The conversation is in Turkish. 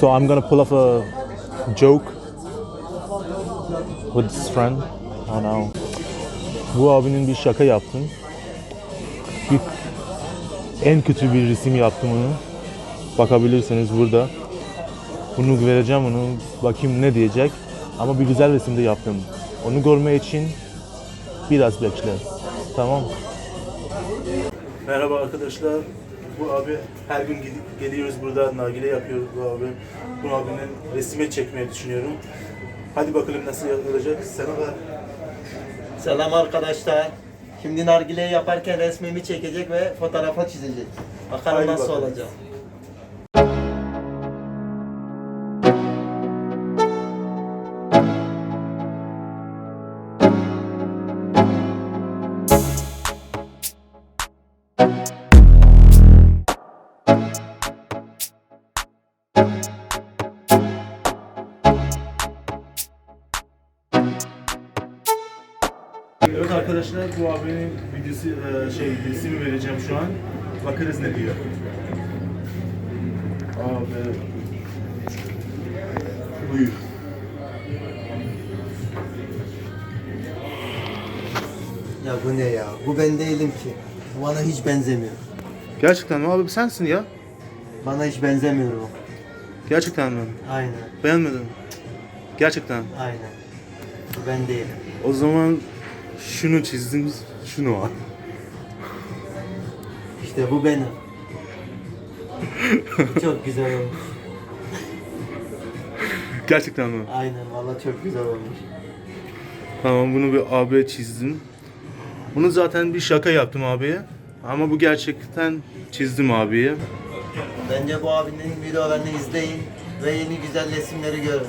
So I'm gonna pull off a joke with this friend. I know. Bu abinin bir şaka yaptım. Bir, en kötü bir resim yaptım onu. Bakabilirsiniz burada. Bunu vereceğim onu. Bakayım ne diyecek. Ama bir güzel resim de yaptım. Onu görme için biraz bekle. Tamam. Merhaba arkadaşlar. Bu abi her gün gidip geliyoruz burada nargile yapıyoruz bu abi. Bu abinin resmi çekmeyi düşünüyorum. Hadi bakalım nasıl olacak. Sana da Selam arkadaşlar. Şimdi nargile yaparken resmimi çekecek ve fotoğrafa çizecek. Bakalım Haydi nasıl bakalım. olacak. Evet arkadaşlar bu abinin videosu e, şey resmi vereceğim şu an. Bakarız ne diyor. Abi buyur. Ya bu ne ya? Bu ben değilim ki. Bu bana hiç benzemiyor. Gerçekten mi abi sensin ya? Bana hiç benzemiyor o. Gerçekten mi? Aynen, Beğenmedim. Gerçekten. aynen. Bu ben değilim. O zaman şunu çizdim, şunu var. İşte bu benim. Çok güzel olmuş. Gerçekten mi? Aynen, valla çok güzel olmuş. Tamam bunu bir abiye çizdim. Bunu zaten bir şaka yaptım abiye. Ama bu gerçekten çizdim abiye. Bence bu abinin videolarını izleyin ve yeni güzel resimleri görün.